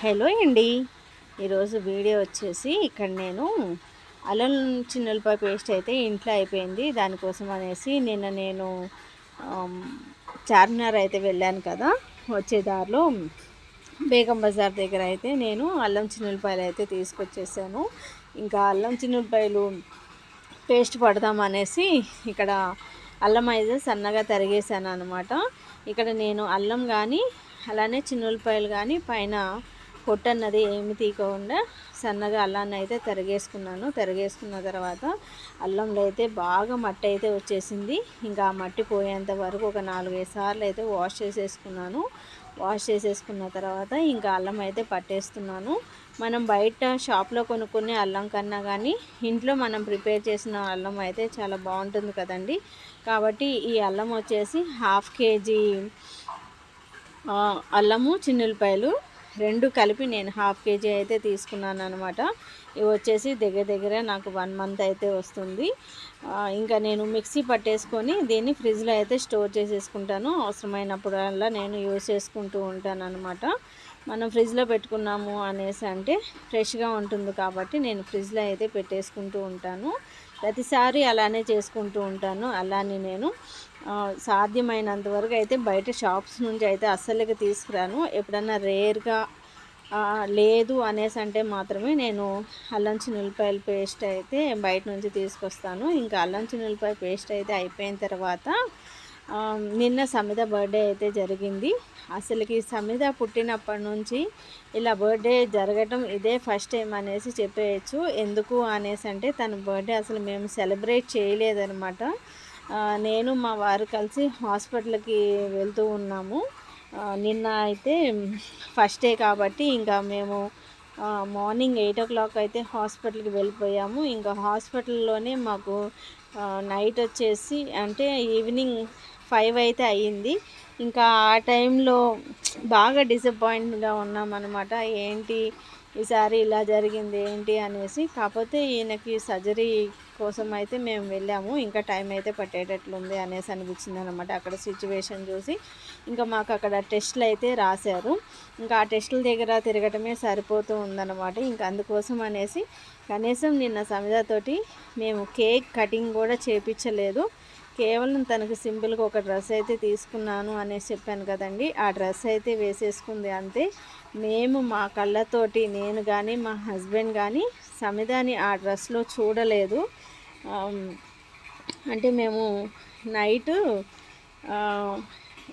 Hello అండి. ఈరోజు video వచ్చేసి ఇక్కడ నేను అల్లం చిన్నులపాయ పేస్ట్ అయితే ఇంట్లో అయిపోయింది. దానికోసం అనేసి నిన్న నేను చార్మినార్ అయితే వెళ్ళాను కదా. వచ్చే దారిలో బేగం బజార్ దగ్గర అయితే నేను అల్లం చిన్నులపాయలు అయితే తీసుకొచ్చేసాను. ఇంకా అల్లం చిన్నులపాయలు పేస్ట్ పడదాం అనేసి ఇక్కడ అల్లం అయితే సన్నగా తరిగేసాను అనమాట ఇక్కడ నేను అల్లం కానీ అలానే చిన్నులపాయలు కానీ పైన పొట్టు అన్నది ఏమి తీయకుండా సన్నగా అల్లాన్ని అయితే తరిగేసుకున్నాను. తరిగేసుకున్న తర్వాత అల్లంలో అయితే బాగా మట్టి అయితే వచ్చేసింది. ఇంకా ఆ మట్టి పోయేంత వరకు ఒక నాలుగైదు సార్లు అయితే వాష్ చేసేసుకున్నాను. వాష్ చేసేసుకున్న తర్వాత ఇంకా అల్లం అయితే పట్టేస్తున్నాను. మనం బయట షాప్లో కొనుక్కునే అల్లం కన్నా కానీ ఇంట్లో మనం ప్రిపేర్ చేసిన అల్లం అయితే చాలా బాగుంటుంది కదండి. కాబట్టి ఈ అల్లం వచ్చేసి హాఫ్ కేజీ అల్లము చిన్నులపాయలు రెండు కలిపి నేను హాఫ్ కేజీ అయితే తీసుకున్నాను అనమాట ఇవి వచ్చేసి దగ్గర దగ్గర నాకు వన్ మంత్ అయితే వస్తుంది. ఇంకా నేను మిక్సీ పట్టేసుకొని దీన్ని ఫ్రిడ్జ్లో అయితే స్టోర్ చేసేసుకుంటాను. అవసరమైనప్పుడల్లా నేను యూస్ చేసుకుంటూ ఉంటాను అనమాట మనం ఫ్రిడ్జ్లో పెట్టుకున్నాము అనేసి అంటే ఫ్రెష్గా ఉంటుంది కాబట్టి నేను ఫ్రిడ్జ్లో అయితే పెట్టేసుకుంటూ ఉంటాను. ప్రతిసారి అలానే చేసుకుంటూ ఉంటాను. అలానే నేను సాధ్యమైనంత వరకు అయితే బయట షాప్స్ నుంచి అయితే అస్సలుగా తీసుకురాను. ఎప్పుడన్నా రేర్గా లేదు అనేసి అంటే మాత్రమే నేను అల్లం చిన్నులపాయల పేస్ట్ అయితే బయట నుంచి తీసుకొస్తాను. ఇంకా అల్లం చిన్నులపాయ పేస్ట్ అయితే అయిపోయిన తర్వాత నిన్న సమిత బర్త్డే అయితే జరిగింది. అసలుకి సమిత పుట్టినప్పటి నుంచి ఇలా బర్త్డే జరగటం ఇదే ఫస్ట్ టైం అనేసి చెప్పేయచ్చు. ఎందుకు అనేసి అంటే తన బర్త్డే అసలు మేము సెలబ్రేట్ చేయలేదనమాట నేను మా వారు కలిసి హాస్పిటల్కి వెళ్తూ ఉన్నాము. నిన్న అయితే ఫస్ట్ డే కాబట్టి ఇంకా మేము మార్నింగ్ ఎయిట్ ఓ క్లాక్ అయితే హాస్పిటల్కి వెళ్ళిపోయాము. ఇంకా హాస్పిటల్లోనే మాకు నైట్ వచ్చేసి అంటే ఈవినింగ్ ఫైవ్ అయితే అయ్యింది. ఇంకా ఆ టైంలో బాగా డిసప్పాయింట్గా ఉన్నామన్నమాట. ఏంటి ఈసారి ఇలా జరిగింది ఏంటి అనేసి. కాకపోతే ఈయనకి సర్జరీ కోసం అయితే మేము వెళ్ళాము. ఇంకా టైం అయితే పట్టేటట్లుంది అనేసి అనిపించింది అనమాట అక్కడ సిచ్యువేషన్ చూసి ఇంకా మాకు అక్కడ టెస్టులు అయితే రాశారు. ఇంకా ఆ టెస్టుల దగ్గర తిరగటమే సరిపోతూ ఉందన్నమాట. ఇంకా అందుకోసం అనేసి కనీసం నిన్న సమితతోటి మేము కేక్ కటింగ్ కూడా చేపించలేదు. కేవలం తనకు సింపుల్గా ఒక డ్రెస్ అయితే తీసుకున్నాను అనేసి చెప్పాను కదండి. ఆ డ్రెస్ అయితే వేసేసుకుంది అంతే. మేము మా కళ్ళతోటి నేను కానీ మా హస్బెండ్ కానీ సమిధాని ఆ డ్రెస్లో చూడలేదు. అంటే మేము నైట్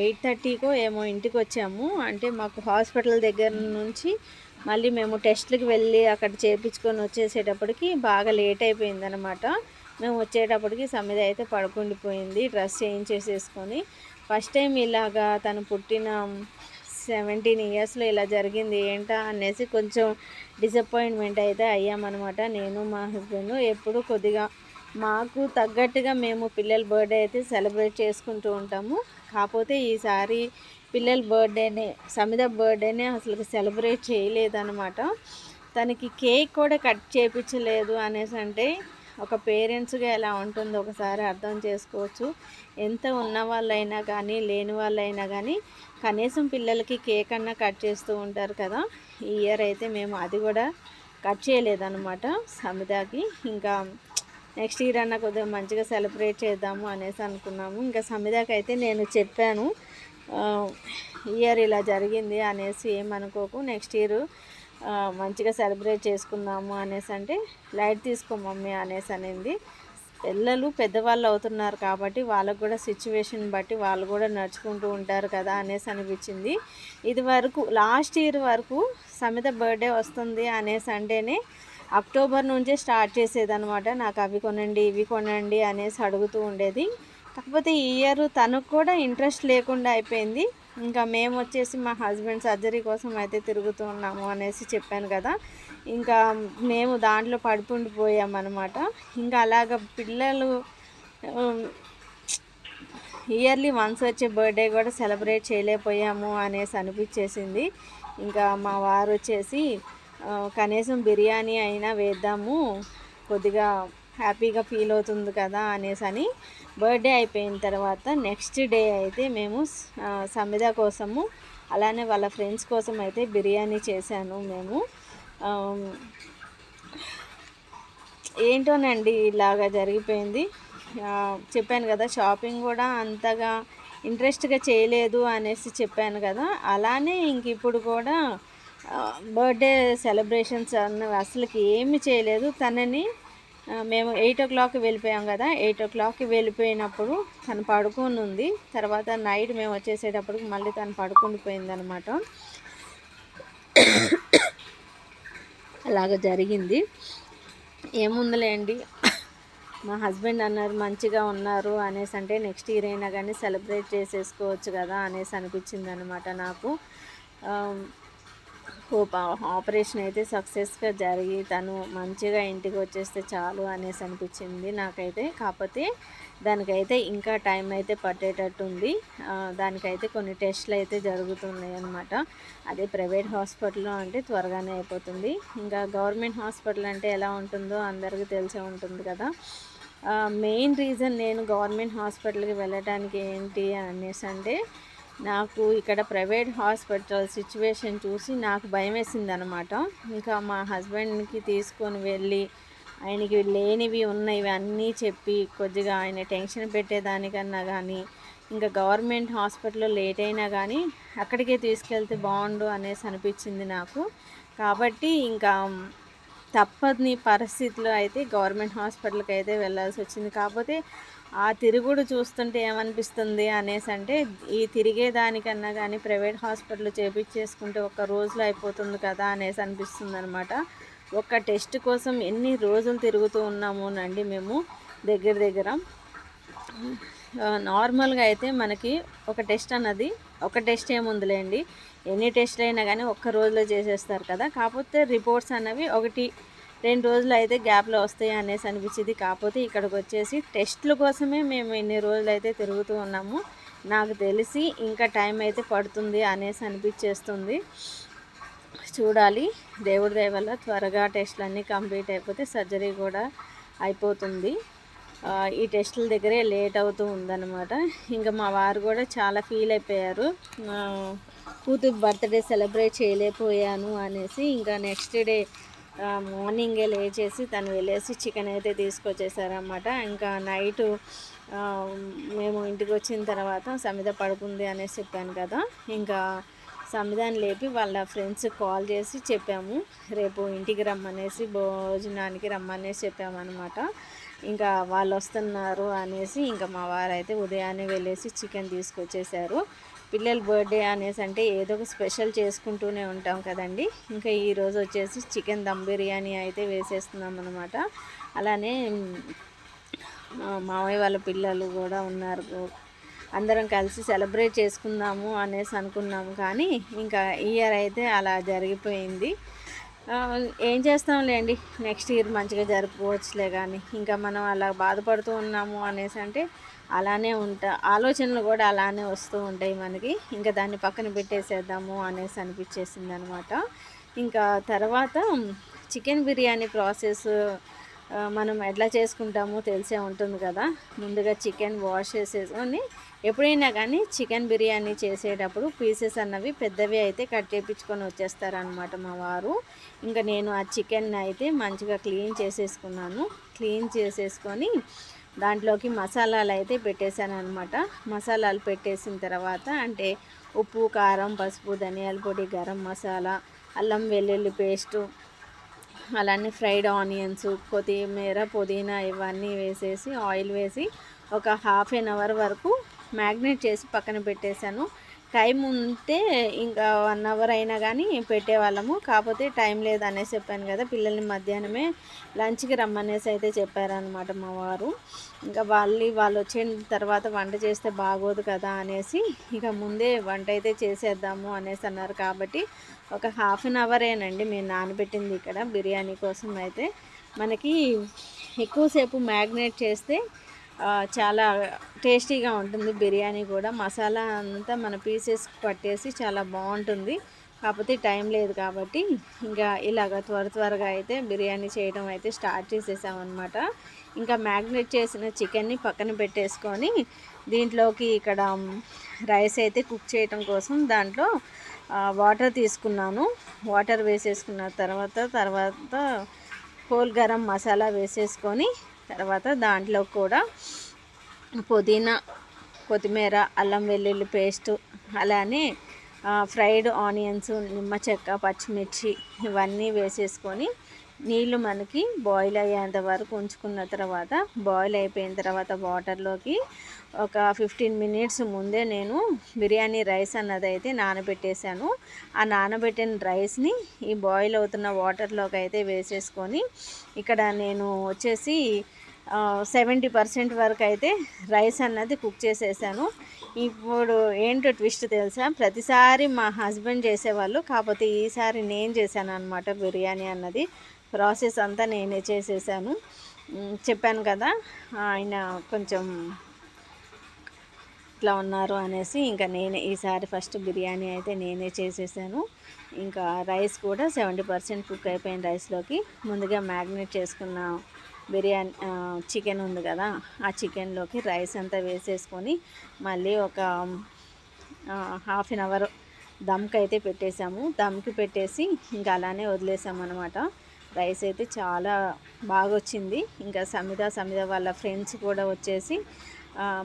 ఎయిట్ థర్టీకో ఏమో ఇంటికి వచ్చాము అంటే మాకు హాస్పిటల్ దగ్గర నుంచి మళ్ళీ మేము టెస్ట్లకి వెళ్ళి అక్కడ చేయించుకొని వచ్చేసేటప్పటికి బాగా లేట్ అయిపోయిందనమాట మేము వచ్చేటప్పటికి సమిద అయితే పడుకుండిపోయింది డ్రెస్ చేంజ్ చేసేసుకొని. ఫస్ట్ టైం ఇలాగా తను పుట్టిన సెవెంటీన్ ఇయర్స్లో ఇలా జరిగింది ఏంటా అనేసి కొంచెం డిసప్పాయింట్మెంట్ అయితే అయ్యామన్నమాట. నేను మా హస్బెండ్ ఎప్పుడు కొద్దిగా మాకు తగ్గట్టుగా మేము పిల్లల బర్త్డే అయితే సెలబ్రేట్ చేసుకుంటూ ఉంటాము. కాకపోతే ఈసారి పిల్లల బర్త్డేనే సమిత బర్త్డేనే అసలు సెలబ్రేట్ చేయలేదన్నమాట. తనకి కేక్ కూడా కట్ చేయించలేదు అనేసి అంటే ఒక పేరెంట్స్గా ఎలా ఉంటుందో ఒకసారి అర్థం చేసుకోవచ్చు. ఎంత ఉన్న వాళ్ళైనా కానీ లేని వాళ్ళైనా కానీ కనీసం పిల్లలకి కేక్ అన్నా కట్ చేస్తూ ఉంటారు కదా. ఈ ఇయర్ అయితే మేము అది కూడా కట్ చేయలేదన్నమాట సమిదాకి. ఇంకా నెక్స్ట్ ఇయర్ అన్న కొద్దిగా మంచిగా సెలబ్రేట్ చేద్దాము అనేసి అనుకున్నాము. ఇంకా సమిదాకి అయితే నేను చెప్పాను ఇయర్ ఇలా జరిగింది అనేసి ఏమనుకోకు నెక్స్ట్ ఇయర్ మంచిగా సెలబ్రేట్ చేసుకుందాము అనేసి అంటే లైట్ తీసుకో మమ్మీ అనేసి అనింది. పిల్లలు పెద్దవాళ్ళు అవుతున్నారు కాబట్టి వాళ్ళకు కూడా సిచ్యువేషన్ బట్టి వాళ్ళు కూడా నడుచుకుంటూ ఉంటారు కదా అనేసి అనిపించింది. ఇది వరకు లాస్ట్ ఇయర్ వరకు సమిత బర్త్డే వస్తుంది అనేసి అంటేనే అక్టోబర్ నుంచే స్టార్ట్ చేసేదనమాట నాకు అవి కొనండి ఇవి కొనండి అనేసి అడుగుతూ ఉండేది. కాకపోతే ఈ ఇయర్ తనకు కూడా ఇంట్రెస్ట్ లేకుండా అయిపోయింది. ఇంకా మేము వచ్చేసి మా హస్బెండ్ సర్జరీ కోసం అయితే తిరుగుతూ ఉన్నాము అనేసి చెప్పాను కదా. ఇంకా మేము దాంట్లో పడుకుండిపోయామన్నమాట ఇంకా అలాగ పిల్లలు ఇయర్లీ వన్స్ వచ్చే బర్త్డే కూడా సెలబ్రేట్ చేయలేకపోయాము అనేసి అనిపించేసింది. ఇంకా మా వారు వచ్చేసి కనీసం బిర్యానీ అయినా వేద్దాము కొద్దిగా హ్యాపీగా ఫీల్ అవుతుంది కదా అనేసి అని బర్త్డే అయిపోయిన తర్వాత నెక్స్ట్ డే అయితే మేము ఆ, సమిద కోసము అలానే వాళ్ళ ఫ్రెండ్స్ కోసం అయితే బిర్యానీ చేశాను మేము. ఏంటోనండి ఇలాగా జరిగిపోయింది. చెప్పాను కదా షాపింగ్ కూడా అంతగా ఇంట్రెస్ట్గా చేయలేదు అనేసి చెప్పాను కదా అలానే ఇంక ఇప్పుడు కూడా బర్త్డే సెలబ్రేషన్స్ అన్నవి అసలుకి ఏమి చేయలేదు. తనని మేము ఎయిట్ ఓ క్లాక్కి వెళ్ళిపోయాం కదా ఎయిట్ ఓ క్లాక్కి వెళ్ళిపోయినప్పుడు తను పడుకొని ఉంది. తర్వాత నైట్ మేము వచ్చేసేటప్పటికి మళ్ళీ తను పడుకొని పోయిందనమాట. అలాగ జరిగింది. ఏముందిలేండి మా హస్బెండ్ అన్నారు మంచిగా ఉన్నారు అనేసి అంటే నెక్స్ట్ ఇయర్ అయినా కానీ సెలబ్రేట్ చేసేసుకోవచ్చు కదా అనేసి అనిపించింది అనమాట నాకు ఆపరేషన్ అయితే సక్సెస్గా జరిగి తను మంచిగా ఇంటికి వచ్చేస్తే చాలు అనేసి అనిపించింది నాకైతే. కాకపోతే దానికైతే ఇంకా టైం అయితే పట్టేటట్టు ఉంది. దానికైతే కొన్ని టెస్ట్లు అయితే జరుగుతున్నాయి అనమాట అదే ప్రైవేట్ హాస్పిటల్లో అంటే త్వరగానే అయిపోతుంది. ఇంకా గవర్నమెంట్ హాస్పిటల్ అంటే ఎలా ఉంటుందో అందరికీ తెలిసే ఉంటుంది కదా. మెయిన్ రీజన్ నేను గవర్నమెంట్ హాస్పిటల్కి వెళ్ళడానికి ఏంటి అనేసి అంటే నాకు ఇక్కడ ప్రైవేట్ హాస్పిటల్ సిచ్యువేషన్ చూసి నాకు భయం వేసింది అనమాట ఇంకా మా హస్బెండ్కి తీసుకొని వెళ్ళి ఆయనకి లేనివి ఉన్నవి అన్నీ చెప్పి కొద్దిగా ఆయన టెన్షన్ పెట్టేదానికన్నా కానీ ఇంకా గవర్నమెంట్ హాస్పిటల్లో లేట్ అయినా కానీ అక్కడికే తీసుకెళ్తే బాగుండు అనేసి అనిపించింది నాకు. కాబట్టి ఇంకా తప్పని పరిస్థితిలో అయితే గవర్నమెంట్ హాస్పిటల్కి అయితే వెళ్ళాల్సి వచ్చింది. కాకపోతే ఆ తిరుగుడు చూస్తుంటే ఏమనిపిస్తుంది అనేసి అంటే ఈ తిరిగే దానికన్నా కానీ ప్రైవేట్ హాస్పిటల్ చేపించేసుకుంటే ఒక రోజులో అయిపోతుంది కదా అనేసి అనిపిస్తుంది అనమాట ఒక టెస్ట్ కోసం ఎన్ని రోజులు తిరుగుతూ ఉన్నామోనండి మేము దగ్గర దగ్గర. నార్మల్గా అయితే మనకి ఒక టెస్ట్ అన్నది ఒక టెస్ట్ ఏముందిలేండి. ఎన్ని టెస్ట్లు అయినా కానీ ఒక్క రోజులో చేసేస్తారు కదా. కాకపోతే రిపోర్ట్స్ అన్నవి ఒకటి రెండు రోజులు అయితే గ్యాప్లో వస్తాయి అనేసి అనిపించింది. కాకపోతే ఇక్కడికి వచ్చేసి టెస్ట్ల కోసమే మేము ఇన్ని రోజులు అయితే తిరుగుతూ ఉన్నాము. నాకు తెలిసి ఇంకా టైం అయితే పడుతుంది అనేసి అనిపించేస్తుంది. చూడాలి. దేవుడి దయ వల్ల త్వరగా టెస్ట్లు అన్నీ కంప్లీట్ అయిపోతే సర్జరీ కూడా అయిపోతుంది. ఈ టెస్టుల దగ్గరే లేట్ అవుతూ ఉందన్నమాట. ఇంకా మా వారు కూడా చాలా ఫీల్ అయిపోయారు. కూతురు బర్త్డే సెలబ్రేట్ చేయలేకపోయాను అనేసి ఇంకా నెక్స్ట్ డే మార్నింగే లేచేసి తను వెళ్ళేసి చికెన్ అయితే తీసుకొచ్చేసారనమాట ఇంకా నైట్ మేము ఇంటికి వచ్చిన తర్వాత సమిత పడుకుంది అనేసి చెప్పాను కదా. ఇంకా సమిధాన్ని లేపి వాళ్ళ ఫ్రెండ్స్ కాల్ చేసి చెప్పాము. రేపు ఇంటికి రమ్మనేసి భోజనానికి రమ్మనేసి చెప్పామన్నమాట. ఇంకా వాళ్ళు వస్తున్నారు అనేసి ఇంకా మా వారు అయితే ఉదయాన్నే వెళ్ళేసి చికెన్ తీసుకొచ్చేసారు. పిల్లల బర్త్డే అనేసి అంటే ఏదో ఒక స్పెషల్ చేసుకుంటూనే ఉంటాం కదండి. ఇంకా ఈరోజు వచ్చేసి చికెన్ దమ్ బిర్యానీ అయితే వేసేస్తున్నాం అనమాట అలానే మామయ్య వాళ్ళ పిల్లలు కూడా ఉన్నారు. అందరం కలిసి సెలబ్రేట్ చేసుకుందాము అనేసి అనుకున్నాము కానీ ఇంకా ఇయర్ అయితే అలా జరిగిపోయింది. ఏం చేస్తాంలేండి నెక్స్ట్ ఇయర్ మంచిగా జరుపుకోవచ్చులే కానీ ఇంకా మనం అలా బాధపడుతూ ఉన్నాము అనేసి అంటే అలానే ఉంటా. ఆలోచనలు కూడా అలానే వస్తూ ఉంటాయి మనకి. ఇంకా దాన్ని పక్కన పెట్టేసేద్దాము అనేసి అనిపించేసింది అనమాట ఇంకా తర్వాత చికెన్ బిర్యానీ ప్రాసెస్ మనం ఎట్లా చేసుకుంటామో తెలిసే ఉంటుంది కదా. ముందుగా చికెన్ వాష్ చేసేసుకొని ఎప్పుడైనా కానీ చికెన్ బిర్యానీ చేసేటప్పుడు పీసెస్ అన్నవి పెద్దవి అయితే కట్ చేయించుకొని వచ్చేస్తారనమాట మా వారు. ఇంకా నేను ఆ చికెన్ అయితే మంచిగా క్లీన్ చేసేసుకున్నాను. క్లీన్ చేసేసుకొని దాంట్లోకి మసాలాలు అయితే పెట్టేశాను అనమాట మసాలాలు పెట్టేసిన తర్వాత అంటే ఉప్పు కారం పసుపు ధనియాల పొడి గరం మసాలా అల్లం వెల్లుల్లి పేస్టు అలానే ఫ్రైడ్ ఆనియన్స్ కొత్తిమీర పుదీనా ఇవన్నీ వేసేసి ఆయిల్ వేసి ఒక హాఫ్ ఎన్ అవర్ వరకు మ్యాగ్నేట్ చేసి పక్కన పెట్టేశాను. టైం ఉంటే ఇంకా వన్ అవర్ అయినా కానీ పెట్టేవాళ్ళము. కాకపోతే టైం లేదు అనేసి చెప్పాను కదా పిల్లల్ని మధ్యాహ్నమే లంచ్కి రమ్మనేసి అయితే చెప్పారనమాట మా వారు. ఇంకా వాళ్ళు వాళ్ళు వచ్చిన తర్వాత వంట చేస్తే బాగోదు కదా అనేసి ఇక ముందే వంట అయితే చేసేద్దాము అనేసి అన్నారు. కాబట్టి ఒక హాఫ్ అన్ అవరేనండి మేము నానబెట్టింది ఇక్కడ బిర్యానీ కోసం అయితే. మనకి ఎక్కువసేపు మ్యాగ్నేట్ చేస్తే చాలా టేస్టీగా ఉంటుంది బిర్యానీ కూడా. మసాలా అంతా మన పీసెస్ పట్టేసి చాలా బాగుంటుంది. కాకపోతే టైం లేదు కాబట్టి ఇంకా ఇలాగ త్వర త్వరగా అయితే బిర్యానీ చేయడం అయితే స్టార్ట్ చేసేసామన్నమాట ఇంకా మ్యాగ్నేట్ చేసిన చికెన్ని పక్కన పెట్టేసుకొని దీంట్లోకి ఇక్కడ రైస్ అయితే కుక్ చేయడం కోసం దాంట్లో వాటర్ తీసుకున్నాను. వాటర్ వేసేసుకున్న తర్వాత తర్వాత హోల్ గరం మసాలా వేసేసుకొని తర్వాత దాంట్లో కూడా పుదీనా కొత్తిమీర అల్లం వెల్లుల్లి పేస్టు అలానే ఫ్రైడ్ ఆనియన్స్ నిమ్మ చెక్క పచ్చిమిర్చి ఇవన్నీ వేసేసుకొని నీళ్ళు మనకి బాయిల్ అయ్యేంత వరకు ఉంచుకున్న తర్వాత బాయిల్ అయిపోయిన తర్వాత వాటర్లోకి ఒక ఫిఫ్టీన్ మినిట్స్ ముందే నేను బిర్యానీ రైస్ అన్నది అయితే నానబెట్టేశాను. ఆ నానబెట్టిన రైస్ని ఈ బాయిల్ అవుతున్న వాటర్లోకి అయితే వేసేసుకొని ఇక్కడ నేను వచ్చేసి సెవెంటీ పర్సెంట్ వరకు అయితే రైస్ అన్నది కుక్ చేసేసాను. ఇప్పుడు ఏంటో ట్విస్ట్ తెలుసా? ప్రతిసారి మా హస్బెండ్ చేసేవాళ్ళు కాకపోతే ఈసారి నేను చేశాను అనమాట బిర్యానీ అన్నది. ప్రాసెస్ అంతా నేనే చేసేసాను. చెప్పాను కదా ఆయన కొంచెం ఇట్లా ఉన్నారు అనేసి ఇంకా నేనే ఈసారి ఫస్ట్ బిర్యానీ అయితే నేనే చేసేసాను. ఇంకా రైస్ కూడా సెవెంటీ పర్సెంట్ కుక్ అయిపోయిన రైస్లోకి ముందుగా మ్యాగ్నేట్ చేసుకున్నాను బిర్యానీ చికెన్ ఉంది కదా ఆ చికెన్లోకి రైస్ అంతా వేసేసుకొని మళ్ళీ ఒక హాఫ్ అన్ అవర్ దమ్కి అయితే పెట్టేసాము. దమ్కి పెట్టేసి ఇంకా అలానే వదిలేసాము అనమాట రైస్ అయితే చాలా బాగా వచ్చింది ఇంకా సమిత సమిత వాళ్ళ ఫ్రెండ్స్ కూడా వచ్చేసి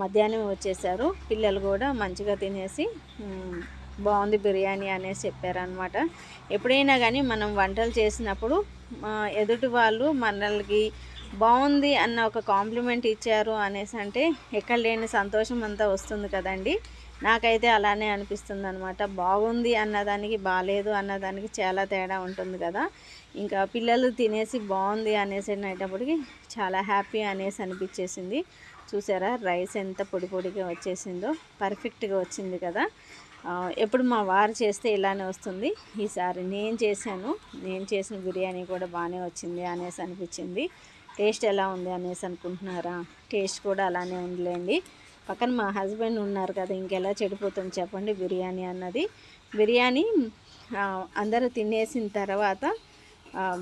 మధ్యాహ్నం వచ్చేసారు. పిల్లలు కూడా మంచిగా తినేసి బాగుంది బిర్యానీ అనేసి చెప్పారనమాట ఎప్పుడైనా కానీ మనం వంటలు చేసినప్పుడు ఎదుటి వాళ్ళు మనల్కి బాగుంది అన్న ఒక కాంప్లిమెంట్ ఇచ్చారు అనేసి అంటే ఎక్కడ లేని సంతోషం అంతా వస్తుంది కదండి. నాకైతే అలానే అనిపిస్తుంది అనమాట బాగుంది అన్నదానికి బాగాలేదు అన్నదానికి చాలా తేడా ఉంటుంది కదా. ఇంకా పిల్లలు తినేసి బాగుంది అనేసి అనేటప్పటికి చాలా హ్యాపీ అనేసి అనిపించేసింది. చూసారా? రైస్ ఎంత పొడి పొడిగా వచ్చేసిందో పర్ఫెక్ట్గా వచ్చింది కదా. ఎప్పుడు మా వారు చేస్తే ఇలానే వస్తుంది. ఈసారి నేను చేశాను. నేను చేసిన బిర్యానీ కూడా బాగానే వచ్చింది అనేసి అనిపించింది. టేస్ట్ ఎలా ఉంది అనేసి అనుకుంటున్నారా? టేస్ట్ కూడా అలానే ఉందిలేండి. పక్కన మా హస్బెండ్ ఉన్నారు కదా ఇంకెలా చెడిపోతుంది చెప్పండి బిర్యానీ అన్నది. బిర్యానీ అందరూ తినేసిన తర్వాత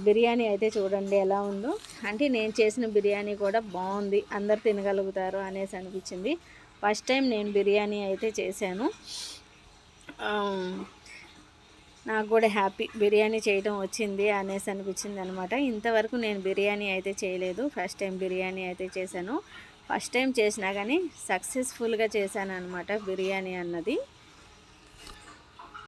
బిర్యానీ అయితే చూడండి ఎలా ఉందో. అంటే నేను చేసిన బిర్యానీ కూడా బాగుంది అందరు తినగలుగుతారు అనేసి అనిపించింది. ఫస్ట్ టైం నేను బిర్యానీ అయితే చేశాను. నాకు కూడా హ్యాపీ బిర్యానీ చేయడం వచ్చింది అనేసి అనిపించింది అనమాట ఇంతవరకు నేను బిర్యానీ అయితే చేయలేదు. ఫస్ట్ టైం బిర్యానీ అయితే చేశాను. ఫస్ట్ టైం చేసినా కానీ సక్సెస్ఫుల్గా చేశాను అనమాట బిర్యానీ అన్నది.